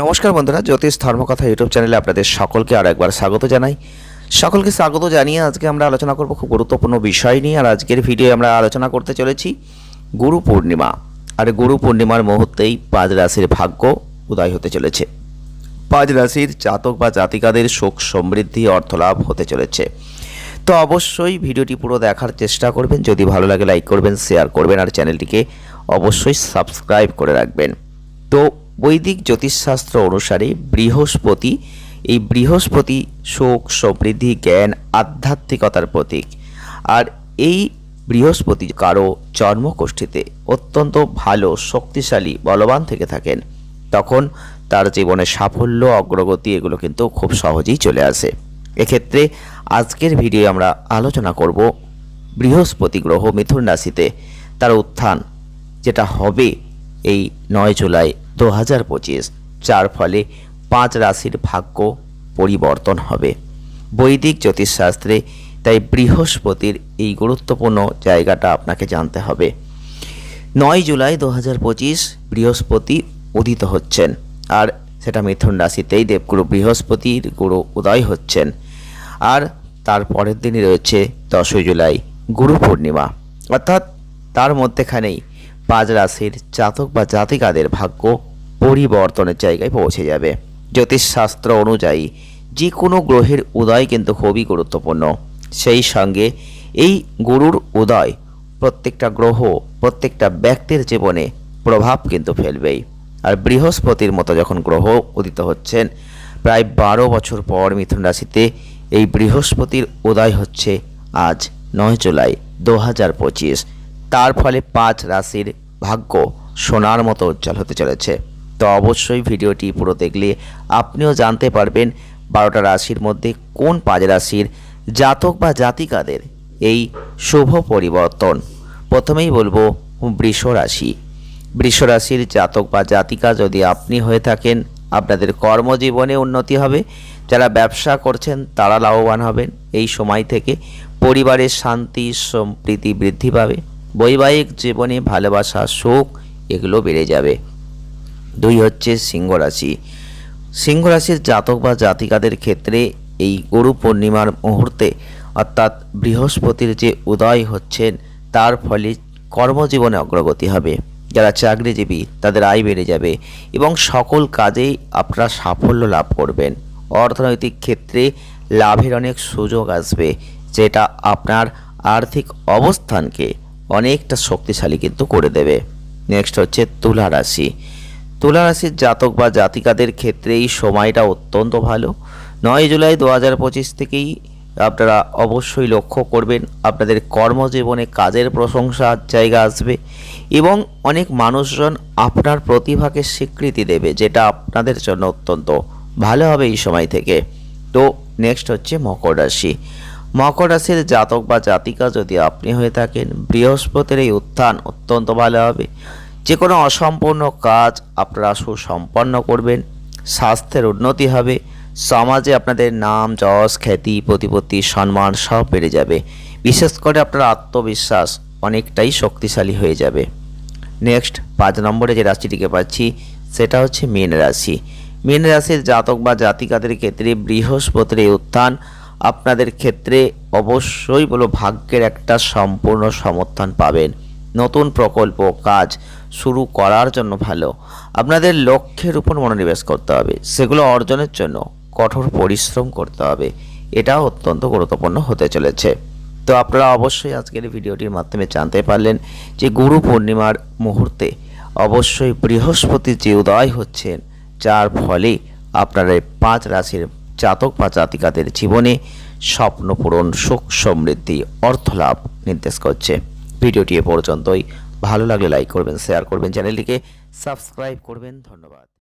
নমস্কার বন্ধুরা, জ্যোতিষ ধর্মকথা ইউটিউব চ্যানেলে আপনাদের সকলকে আর একবার স্বাগত জানাই। সকলকে স্বাগত জানিয়ে আজকে আমরা আলোচনা করব খুব গুরুত্বপূর্ণ বিষয় নিয়ে, আর আজকের ভিডিও আমরা আলোচনা করতে চলেছি গুরু পূর্ণিমা। আর গুরু পূর্ণিমার মুহূর্তেই পাঁচ রাশির ভাগ্য উদয় হতে চলেছে। পাঁচ রাশির জাতক বা জাতিকাদের সুখ সমৃদ্ধি, অর্থলাভ হতে চলেছে। তো অবশ্যই ভিডিওটি পুরো দেখার চেষ্টা করবেন, যদি ভালো লাগে লাইক করবেন, শেয়ার করবেন, আর চ্যানেলটিকে অবশ্যই সাবস্ক্রাইব করে রাখবেন। তো বৈদিক জ্যোতিষশাস্ত্র অনুসারে বৃহস্পতি, এই বৃহস্পতি সুখ সমৃদ্ধি, জ্ঞান, আধ্যাত্মিকতার প্রতীক। আর এই বৃহস্পতি কারও জন্মকোষ্ঠীতে অত্যন্ত ভালো, শক্তিশালী, বলবান থেকে থাকেন। তখন তার জীবনে সাফল্য, অগ্রগতি এগুলো কিন্তু খুব সহজেই চলে আসে। এক্ষেত্রে আজকের ভিডিও আমরা আলোচনা করব বৃহস্পতি গ্রহ মিথুন রাশিতে। তার উত্থান, যেটা হবে এই নয় জুলাই দু হাজার পঁচিশ, যার ফলে পাঁচ রাশির ভাগ্য পরিবর্তন হবে। বৈদিক জ্যোতিষশাস্ত্রে তাই বৃহস্পতির এই গুরুত্বপূর্ণ জায়গাটা আপনাকে জানতে হবে। নয় জুলাই দু হাজার পঁচিশ, বৃহস্পতি উদিত হচ্ছেন। আর সেটা মিথুন রাশিতেই দেবগুরু বৃহস্পতির গুরু উদয় হচ্ছেন। আর তার পরের দিনই রয়েছে দশই জুলাই, গুরু পূর্ণিমা। অর্থাৎ তার মধ্যেখানেই পাঁচ রাশির জাতক বা জাতিকাদের ভাগ্য পরিবর্তনের জায়গায় পৌঁছে যাবে। জ্যোতিষশাস্ত্র অনুযায়ী যে কোনো গ্রহের উদয় কিন্তু খুবই গুরুত্বপূর্ণ। সেই সঙ্গে এই গুরুর উদয় প্রত্যেকটা গ্রহ, প্রত্যেকটা ব্যক্তির জীবনে প্রভাব কিন্তু ফেলবেই। আর বৃহস্পতির মতো যখন গ্রহ উদিত হচ্ছেন, প্রায় বারো বছর পর মিথুন রাশিতে এই বৃহস্পতির উদয় হচ্ছে আজ নয় জুলাই দু হাজার পঁচিশ। তার ফলে পাঁচ রাশির ভাগ্য সোনার মতো উজ্জ্বল হতে চলেছে। তো অবশ্যই ভিডিওটি পুরো দেখলে আপনিও জানতে পারবেন বারোটা রাশির মধ্যে কোন পাঁচ রাশির জাতক বা জাতিকাদের এই শুভ পরিবর্তন। প্রথমেই বলব বৃষ রাশি। বৃষ রাশির জাতক বা জাতিকা যদি আপনি হয়ে থাকেন, আপনাদের কর্মজীবনে উন্নতি হবে। যারা ব্যবসা করছেন, তারা লাভবান হবেন। এই সময় থেকে পরিবারের শান্তি, সম্প্রীতি বৃদ্ধি পাবে। বৈবাহিক জীবনে ভালোবাসা, সুখ এগুলো বেড়ে যাবে। দুই হচ্ছে সিংহ রাশি। সিংহ রাশির জাতক বা জাতিকাদের ক্ষেত্রে এই গুরু পূর্ণিমার মুহূর্তে অর্থাৎ বৃহস্পতির যে উদয় হচ্ছেন, তার ফলে কর্মজীবনে অগ্রগতি হবে। যারা চাকরিজীবী, তাদের আয় বেড়ে যাবে এবং সকল কাজেই আপনারা সাফল্য লাভ করবেন। অর্থনৈতিক ক্ষেত্রে লাভের অনেক সুযোগ আসবে, যেটা আপনার আর্থিক অবস্থানকে অনেকটা শক্তিশালী কিন্তু করে দেবে। নেক্সট হচ্ছে তুলা রাশি। তুলা রাশির জাতক বা জাতিকাদের ক্ষেত্রে এই সময়টা অত্যন্ত ভালো। নয় জুলাই দু হাজার পঁচিশ থেকেই আপনারা অবশ্যই লক্ষ্য করবেন, আপনাদের কর্মজীবনে কাজের প্রশংসার জায়গা আসবে এবং অনেক মানুষজন আপনার প্রতিভাকে স্বীকৃতি দেবে, যেটা আপনাদের জন্য অত্যন্ত ভালো হবে এই সময় থেকে। তো নেক্সট হচ্ছে মকর রাশি। মকর রাশির জাতক বা জাতিকা যদি আপনি হয়ে থাকেন, বৃহস্পতির এই উত্থান অত্যন্ত ভালো হবে। যে কোনো অসম্পূর্ণ কাজ আপনারা সুসম্পন্ন করবেন, স্বাস্থ্যের উন্নতি হবে, সমাজে আপনাদের নাম, যশ, খ্যাতি, প্রতিপত্তি, সম্মান সব বেড়ে যাবে। বিশেষ করে আপনার আত্মবিশ্বাস অনেকটাই শক্তিশালী হয়ে যাবে। নেক্সট, পাঁচ নম্বরে যে রাশিটিকে পাচ্ছি, সেটা হচ্ছে মীন রাশি। মীন রাশির জাতক বা জাতিকাদের ক্ষেত্রে বৃহস্পতির উত্থান আপনাদের ক্ষেত্রে অবশ্যই বলো ভাগ্যের একটা সম্পূর্ণ সমর্থন পাবেন। নতুন প্রকল্প, কাজ শুরু করার জন্য ভালো। আপনাদের লক্ষ্যের উপর মনোনিবেশ করতে হবে। সেগুলো অর্জনের জন্য কঠোর পরিশ্রম করতে হবে। এটাও অত্যন্ত গুরুত্বপূর্ণ হতে চলেছে। তো আপনারা অবশ্যই আজকের ভিডিওটির মাধ্যমে জানতে পারলেন যে গুরু পূর্ণিমার মুহূর্তে অবশ্যই বৃহস্পতি যে উদয় হচ্ছেন, যার ফলে আপনার পাঁচ রাশির জাতক বা জাতিকাদের জীবনে স্বপ্ন পূরণ, সুখ সমৃদ্ধি, অর্থলাভ নির্দেশ করছে। ভিডিওটি এ পর্যন্তই। ভালো লাগলে লাইক করবেন শেয়ার করবেন চ্যানেলটিকে সাবস্ক্রাইব করবেন। ধন্যবাদ।